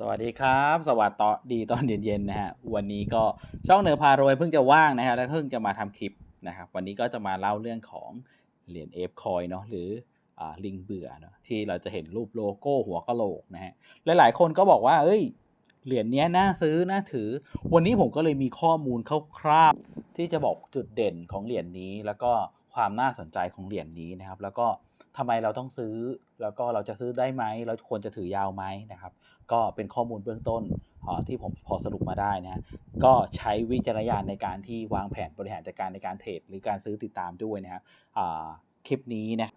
สวัสดีครับ สวัสดีตอนเย็นๆนะฮะวันนี้ก็ช่องเหนือพารวยเพิ่งจะว่างนะฮะแล้วเพิ่งจะมาทำคลิปนะครับวันนี้ก็จะมาเล่าเรื่องของเหรียญเอฟคอยเนาะหรืออ่าลิงเบื่อเนาะที่เราจะเห็นรูปโลโก้หัวกะโหลกนะฮะหลายๆคนก็บอกว่าเอ้ยเหรียญนี้น่าซื้อน่าถือ วันนี้ผมก็เลยมีข้อมูลคร่าวๆที่จะบอกจุดเด่นของเหรียญนี้ แล้วก็ความน่าสนใจของเหรียญนี้นะครับ แล้วก็ ทำไมเราต้องซื้อ แล้วก็เราจะซื้อได้ไหม เราควรจะถือยาวไหมนะครับ ก็เป็นข้อมูลเบื้องต้นที่ผมพอสรุปมาได้นะก็ใช้วิจารณญาณในการที่วางแผนบริหารจัดการในการเทรดหรือการซื้อติดตามด้วยนะครับคลิปนี้นะ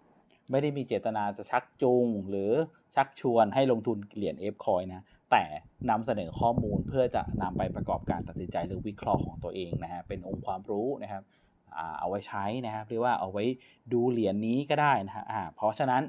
ไม่ได้มีเจตนาจะชักจูงหรือชักชวนให้ลงทุนเหรียญ F coin นะแต่นำเสนอข้อมูลเพื่อจะนำไปประกอบการตัดสินใจหรือวิเคราะห์ของตัวเองนะฮะเป็นองค์ความรู้นะครับ เอาไว้ใช้นะครับหรือว่าเอาไว้ดูเหรียญนี้ก็ได้นะฮะเพราะฉะนั้น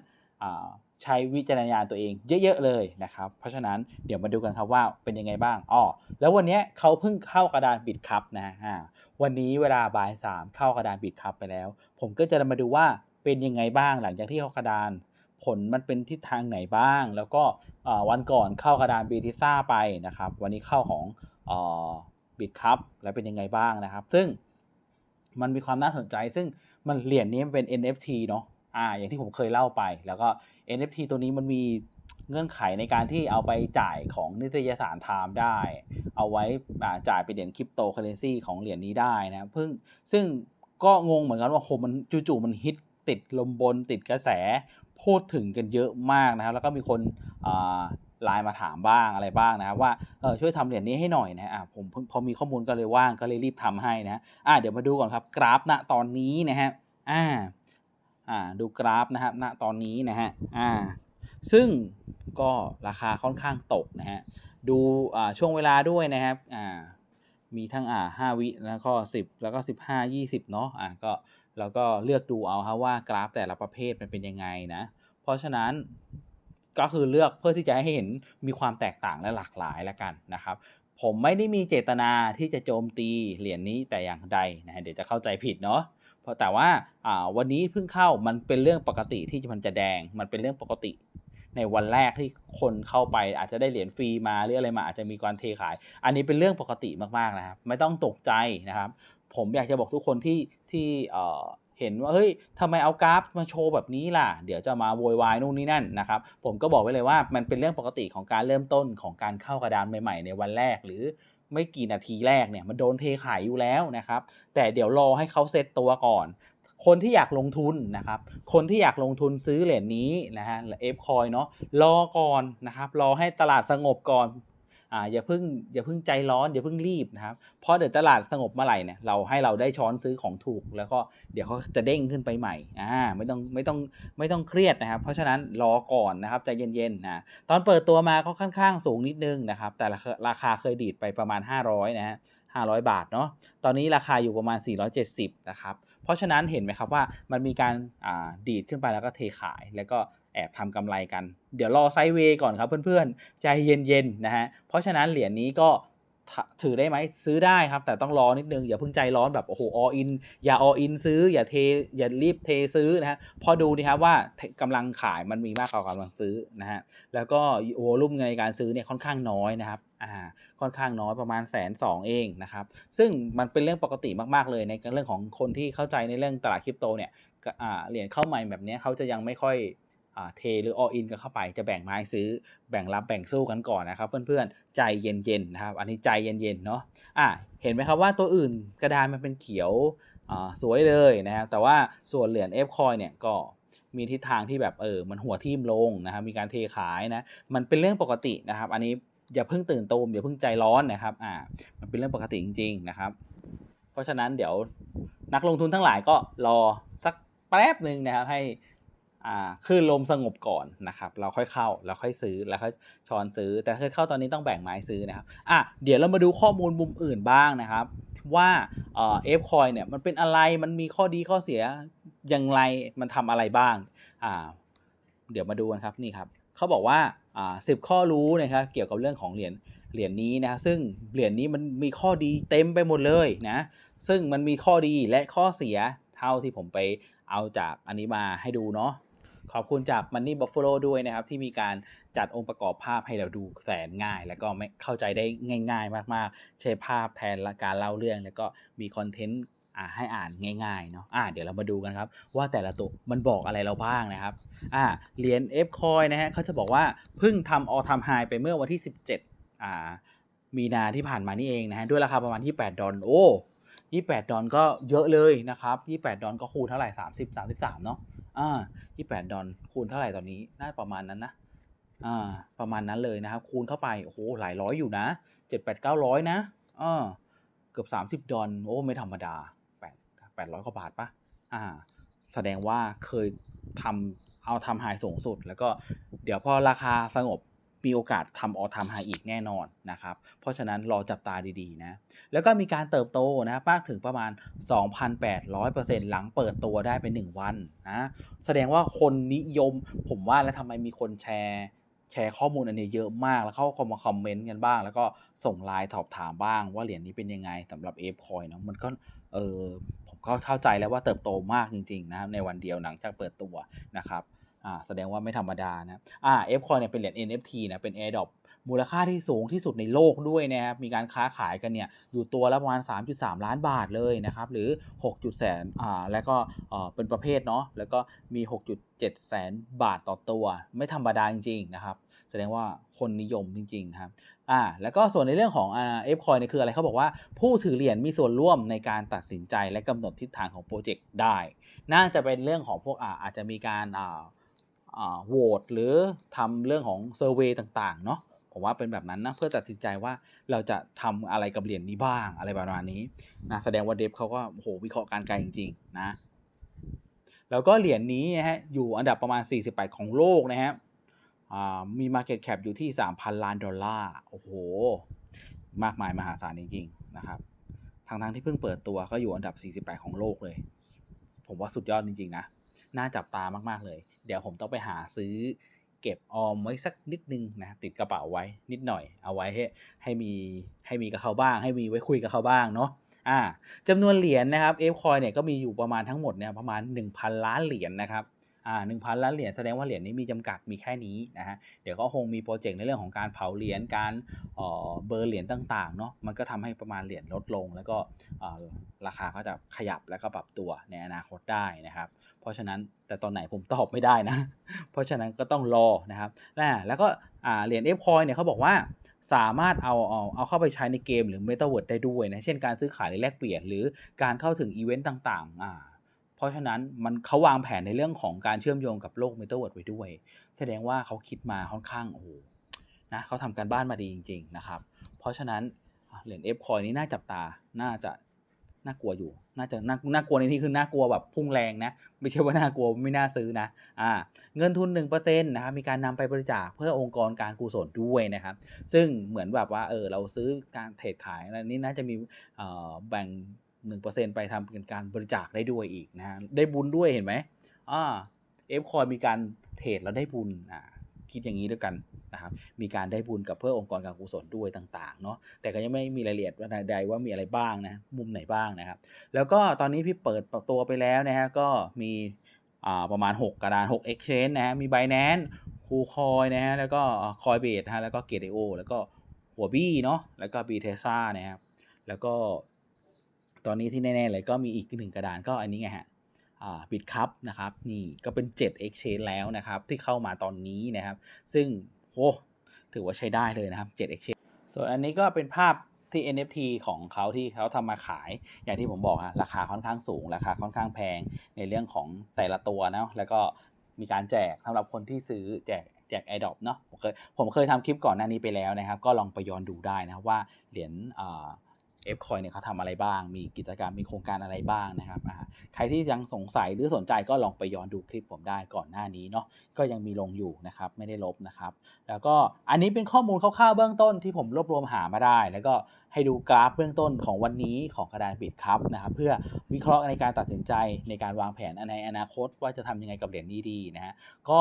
ใช้วิจารณญาณตัวเองเยอะๆเลยนะครับ เพราะฉะนั้นเดี๋ยวมาดูกันครับว่าเป็นยังไงบ้างอ๋อแล้ววันนี้เขาเพิ่งเข้ากระดานบิดครับนะอ่าวันนี้เวลาบ่ายสามเข้ากระดานบิดครับไปแล้ว ผมก็จะมาดูว่าเป็นยังไงบ้างหลังจากที่เข้ากระดานผลมันเป็นทิศทางไหนบ้าง แล้วก็วันก่อนเข้ากระดานบีทิซ่าไปนะครับ วันนี้เข้าของบิดคัพแล้วเป็นยังไงบ้างนะครับ ซึ่ง มันมีความน่าสนใจ ซึ่งมันเหรียญนี้มันเป็น NFT เนาะอ่า อย่างที่ผมเคยเล่าไป แล้วก็ NFT ตัวนี้มันมีเงื่อนไขในการที่เอาไปจ่ายของนิตยสารไทม์ได้ เอาไว้จ่ายเป็นเหรียญคริปโตเคอเรนซีของเหรียญนี้ได้นะเพิ่งซึ่งก็งงเหมือนกันว่าโหมันจู่ๆมันฮิตติดลมบนติดกระแสพูดถึงกันเยอะมากนะครับ แล้วก็มีคน ไลน์มาถามบ้างอะไรบ้างนะครับว่าเออช่วยทำเหรียญนี้ให้หน่อยนะอะผมพอมีข้อมูลก็เลยว่างก็เลยรีบทำให้นะอะเดี๋ยวมาดูก่อนครับกราฟณตอนนี้นะฮะอ่าอ่าดูกราฟนะครับณตอนนี้นะฮะอ่าซึ่งก็ราคาค่อนข้างตกนะฮะดูอ่าช่วงเวลาด้วยนะครับอ่ามีทั้งอ่าห้าวิแล้วก็สิบแล้วก็สิบห้ายี่สิบเนาะอ่าก็แล้วก็เลือกดูเอาครับว่ากราฟแต่ละประเภทมันเป็นยังไงนะ เพราะฉะนั้น ก็คือเลือกเพื่อที่จะให้เห็นมีความแตกต่างและหลากหลายแล้วกันนะครับ ผมไม่ได้มีเจตนาที่จะโจมตีเหรียญนนี้แต่อย่างใดนะฮะเดี๋ยวจะเข้าใจผิดเนาะเพราะแต่ว่าอ่าวันนี้เพิ่งเข้ามันเป็นเรื่องปกติที่มันจะแดง มันเป็นเรื่องปกติ ในวันแรกที่คนเข้าไปอาจจะได้เหรียญฟรีมาหรืออะไรมาอาจจะมีการเทขาย อันนี้เป็นเรื่องปกติมากๆนะครับ ไม่ต้องตกใจนะครับ ผมอยากจะบอกทุกคนที่ที่ เห็นว่าเฮ้ยทำไมเอากราฟมาโชว์แบบนี้ล่ะ เดี๋ยวจะมาโวยวายนู่นนี่นั่นนะครับ ผมก็บอกไว้เลยว่ามันเป็นเรื่องปกติของการเริ่มต้นของการเข้ากระดานใหม่ๆ ในวันแรกหรือไม่กี่นาทีแรกเนี่ยมันโดนเทขายอยู่แล้วนะครับ แต่เดี๋ยวรอให้เขาเซตตัวก่อน คนที่อยากลงทุนนะครับ คนที่อยากลงทุนซื้อเหรียญนี้นะฮะเอฟคอยเนาะรอก่อนนะครับ รอให้ตลาดสงบก่อน อ่าอย่าเพิ่งอย่าเพิ่งใจร้อนอย่าเพิ่งรีบนะครับเพราะเดี๋ยวตลาดสงบเมื่อไหร่เนี่ยเราให้เราได้ช้อนซื้อของถูก แล้วก็เดี๋ยวเขาจะเด้งขึ้นไปใหม่อ่าไม่ต้องไม่ต้องไม่ต้องเครียดนะครับ เพราะฉะนั้นรอก่อนนะครับใจเย็นๆนะตอนเปิดตัวมาก็ค่อนข้างสูงนิดนึงนะครับ แต่ราคาเคยดีดไปประมาณ 500 นะฮะ500 บาทเนาะ ตอนนี้ราคาอยู่ประมาณ 470 นะครับ เพราะฉะนั้นเห็นไหมครับว่ามันมีการดีดขึ้นไปแล้วก็เทขาย แล้วก็ แอบทำกำไรกัน เดี๋ยวรอไซด์เวย์ก่อนครับเพื่อนๆ ใจเย็นๆนะฮะ เพราะฉะนั้นเหรียญนี้ก็ถือได้ไหมซื้อได้ครับ แต่ต้องรอนิดนึง อย่าเพิ่งใจร้อนแบบโอ้โหออินอย่าออินซื้อ อย่าเทอย่ารีบเทซื้อนะฮะพอดูนี่ครับว่ากำลังขายมันมีมากกว่ากำลังซื้อนะฮะแล้วก็โวลุ่มในการซื้อเนี่ยค่อนข้างน้อยนะครับอ่าค่อนข้างน้อยประมาณแสนสองเองนะครับซึ่งมันเป็นเรื่องปกติมากๆเลยในเรื่องของคนที่เข้าใจในเรื่องตลาดคริปโตเนี่ยเหรียญเข้าใหม่แบบนี้เขาจะยังไม่ค่อย เทหรือ all in กันเข้าไปจะแบ่งไม้ซื้อแบ่งรับแบ่งสู้กันก่อนนะครับ เพื่อนๆใจเย็นๆนะครับ อันนี้ใจเย็นๆเนาะอะเห็นไหมครับว่าตัวอื่นกระดานมันเป็นเขียวสวยเลยนะครับแต่ว่าส่วนเหรียญ F coin เนี่ยก็มีทิศทางที่แบบเออมันหัวทิ่มลงนะครับมีการเทขายนะมันเป็นเรื่องปกตินะครับ อันนี้อย่าเพิ่งตื่นตูมอย่าเพิ่งใจร้อนนะครับอ่ามันเป็นเรื่องปกติจริง ๆนะครับ เพราะฉะนั้นเดี๋ยวนักลงทุนทั้งหลายก็รอสักแป๊บหนึ่งนะครับให้ คลื่นลมสงบก่อนนะครับ เราค่อยเข้าแล้วค่อยซื้อแล้วค่อยช้อนซื้อ แต่ถ้าเข้าตอนนี้ต้องแบ่งไม้ซื้อนะครับอะเดี๋ยวเรามาดูข้อมูลมุมอื่นบ้างนะครับ ว่าเอฟคอยเนี่ยมันเป็นอะไรมันมีข้อดีข้อเสียอย่างไรมันทำอะไรบ้างอ่าเดี๋ยวมาดูกันครับนี่ครับเขาบอกว่าอ่าสิบข้อรู้นะครับเกี่ยวกับเรื่องของเหรียญเหรียญนี้นะซึ่งเหรียญนี้มันมีข้อดีเต็มไปหมดเลยนะซึ่งมันมีข้อดีและข้อเสียเท่าที่ผมไปเอาจากอันนี้มาให้ดูเนาะ ขอบคุณจาก Money Buffalo ด้วยนะครับ ที่มีการจัดองค์ประกอบภาพให้เราดูแสนง่าย แล้วก็ไม่เข้าใจได้ง่าย ๆ มากๆ ใช้ภาพแทนละการเล่าเรื่อง แล้วก็มีคอนเทนต์อ่าให้อ่านง่ายๆเนาะอ่าเดี๋ยวเรามาดูกันครับ ว่าแต่ละตัวมันบอกอะไรเราบ้างนะครับอ่าเหรียญ F coin นะฮะเขาจะบอกว่าเพิ่งทำ all time high ไปเมื่อวันที่ 17อ่ามีนาที่ผ่านมานี่เองนะฮะด้วยราคาประมาณ 28 ดอลโอ้28 ดอลก็เยอะเลยนะครับ 28 ดอลก็คูณเท่าไหร่ 30 33 เนาะ อ่า28ดอลคูณเท่าไหร่ตอนนี้ น่าประมาณนั้นนะ อ่า ประมาณนั้นเลยนะครับ คูณเข้าไป โอ้โห หลายร้อยอยู่นะ7 8 900นะอ่าเกือบ30ดอลโอ้ ไม่ธรรมดา8 800กว่าบาทปะอ่า แสดงว่าเคยทำเอาทำหายสูงสุด แล้วก็เดี๋ยวพอราคาสงบ มีโอกาสทำออทำไฮอีกแน่นอนนะครับ เพราะฉะนั้นรอจับตาดีๆนะ แล้วก็มีการเติบโตนะครับมากถึงประมาณ 2,800%หลังเปิดตัวได้เป็น 1 วันนะ แสดงว่าคนนิยมผมว่าแล้วทำไมมีคนแชร์แชร์ข้อมูลอันนี้เยอะมาก แล้วเข้ามาคอมเมนต์กันบ้าง แล้วก็ส่งไลน์สอบถามบ้าง ว่าเหรียญนี้เป็นยังไงสำหรับ F coin เนาะมันก็เออผมก็เข้าใจแล้วว่าเติบโตมากจริงๆนะครับในวันเดียวหลังจากเปิดตัวนะครับ อ่าแสดงว่าไม่ธรรมดานะอ่า F coin เนี่ยเป็นเหรียญ NFT นะเป็น airdrop มูลค่าที่สูงที่สุดในโลกด้วยนะครับ มีการค้าขายกันเนี่ย อยู่ตัวละประมาณ 3.3 ล้านบาทเลยนะครับ หรือ 6. แสนอ่า แล้วก็เอ่อเป็นประเภทเนาะ แล้วก็มี 6.7 แสนบาทต่อตัว ไม่ธรรมดาจริง ๆ นะครับ แสดงว่าคนนิยมจริง ๆ ครับ อ่า แล้วก็ส่วนในเรื่องของอ่า F coin เนี่ยคืออะไรเขาบอกว่าผู้ถือเหรียญมีส่วนร่วมในการตัดสินใจและกำหนดทิศทางของโปรเจกต์ได้ น่าจะเป็นเรื่องของพวกอ่าอาจจะมีการอ่า โหวตหรือทำเรื่องของเซอร์เวยต่างๆเนาะผมว่าเป็นแบบนั้นนะเพื่อตัดสินใจว่าเราจะทำอะไรกับเหรียญนี้บ้างอะไรประมาณนี้นะแสดงว่าเดฟเขาก็โอ้โหวิเคราะห์การไกลจริง ๆ นะ แล้วก็เหรียญนี้นะฮะอยู่อันดับประมาณ 48 ของโลกนะฮะมี Market Cap อยู่ที่ 3,000 ล้านดอลลาร์ โอ้โห มากมายมหาศาลจริงๆนะครับทางทั้งที่เพิ่งเปิดตัวก็อยู่อันดับ 48 ของโลกเลย ผมว่าสุดยอดจริง ๆ นะ น่าจับตามากๆเลย เดี๋ยวผมต้องไปหาซื้อเก็บออมไว้สักนิดนึงนะติดกระเป๋าไว้นิดหน่อย เอาไว้ให้ให้มีให้มีกับเขาบ้าง ให้มีไว้คุยกับเขาบ้างเนาะอ่าจำนวนเหรียญนะครับเอฟคอยเนี่ยก็มีอยู่ประมาณทั้งหมดเนี่ยประมาณ 1,000 ล้านเหรียญนะครับ อ่าหนึ่งพันล้านเหรียญแสดงว่าเหรียญนี้มีจำกัดมีแค่นี้นะฮะเดี๋ยวก็คงมีโปรเจกต์ในเรื่องของการเผาเหรียญการเอ่อเบอร์เหรียญต่างๆเนาะมันก็ทำให้ประมาณเหรียญลดลง แล้วก็ราคาก็จะขยับแล้วก็ปรับตัวในอนาคตได้นะครับ เพราะฉะนั้นแต่ตอนไหนผมตอบไม่ได้นะ เพราะฉะนั้นก็ต้องรอนะครับแล้วก็เหรียญเอฟคอยเนี่ยเขาบอกว่าสามารถเอาเอาเอาเข้าไปใช้ในเกมหรือ Metaverse ได้ด้วยนะ เช่นการซื้อขายหรือแลกเปลี่ยนหรือการเข้าถึงอีเวนต์ต่างๆอ่า ราะฉะนั้นมันเขาวางแผนในเรื่องของการเชื่อมโยงกับโลก Metaverse ไว้ด้วย แสดงว่าเขาคิดมาค่อนข้างโอ้โหนะเขาทำการบ้านมาดีจริง ๆ นะครับ เพราะฉะนั้นเหรียญเอฟคอยนี้น่าจับตาน่าจะน่ากลัวอยู่ น่าจะน่าน่ากลัวในที่คือน่ากลัวแบบพุ่งแรงนะ ไม่ใช่ว่าน่ากลัวไม่น่าซื้อนะอ่าเงินทุน1%นะครับมีการนำไปบริจาคเพื่อองค์กรการกุศลด้วยนะครับ ซึ่งเหมือนแบบว่าเออเราซื้อการเทรดขายอะไรนี้น่าจะมีเอ่อแบ่ง 1%ไปทำเป็นการบริจาคได้ด้วยอีกนะฮะได้บุญด้วยเห็นไหมอ่าเอฟคอยมีการเทรดแล้วได้บุญอ่าคิดอย่างนี้ด้วยกันนะครับมีการได้บุญกับเพื่อองค์กรการกุศลด้วยต่างๆเนาะแต่ก็ยังไม่มีรายละเอียดว่าใดว่ามีอะไรบ้างนะมุมไหนบ้างนะครับ แล้วก็ตอนนี้พี่เปิดตัวไปแล้วนะฮะก็มีอ่าประมาณ 6 กระดาน6 Exchange นะฮะมี Binance คูคอยนะฮะแล้วก็ Coinbase นะฮะแล้วก็ Gateo แล้วก็หัวบี้เนาะแล้วก็ b t e s a นะครับแล้วก็ ตอนนี้ที่แน่ๆเลยก็มีอีกหนึ่งกระดานก็อันนี้ไงฮะบิตคัพนะครับนี่ก็เป็น 7 Exchange แล้วนะครับ ที่เข้ามาตอนนี้นะครับ ซึ่งโอ้ถือว่าใช้ได้เลยนะครับ 7 Exchange ส่วนอันนี้ก็เป็นภาพที่ NFT ของเขาที่เขาทำมาขายอย่างที่ผมบอกฮะราคาค่อนข้างสูง ราคาค่อนข้างแพงในเรื่องของแต่ละตัวนะแล้วก็มีการแจกสำหรับคนที่ซื้อแจกแจก a อ d o p เนาะผมเคยผมเคยทำคลิปก่อนหน้านี้ไปแล้วนะครับ ก็ลองไปย้อนดูได้นะครับว่าเหรียญ เอฟคอยเนี่ยเขาทำอะไรบ้าง มีกิจกรรมมีโครงการอะไรบ้างนะครับใครที่ยังสงสัยหรือสนใจก็ลองไปย้อนดูคลิปผมได้ก่อนหน้านี้เนาะก็ยังมีลงอยู่นะครับไม่ได้ลบนะครับ แล้วก็อันนี้เป็นข้อมูลคร่าวๆเบื้องต้นที่ผมรวบรวมหามาได้ แล้วก็ให้ดูกราฟเบื้องต้นของวันนี้ของกระดานบิดครับนะครับเพื่อวิเคราะห์ในการตัดสินใจในการวางแผนในอนาคต ว่าจะทำยังไงกับเหรียญนี้ดีนะฮะก็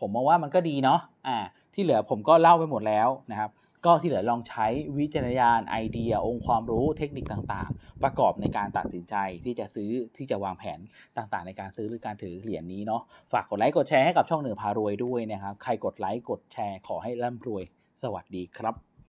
ผมมองว่ามันก็ดีเนาะอ่าที่เหลือผมก็เล่าไปหมดแล้วนะครับ ก็ที่เหลือลองใช้วิจารณญาณไอเดีย องค์ความรู้เทคนิคต่างๆ ประกอบในการตัดสินใจที่จะซื้อที่จะวางแผนต่างๆ ในการซื้อหรือการถือเหรียญนี้เนาะฝากกดไลค์กดแชร์ให้กับช่องเหนือพารวยด้วยนะครับใครกดไลค์กดแชร์ขอให้ร่ำรวย สวัสดีครับ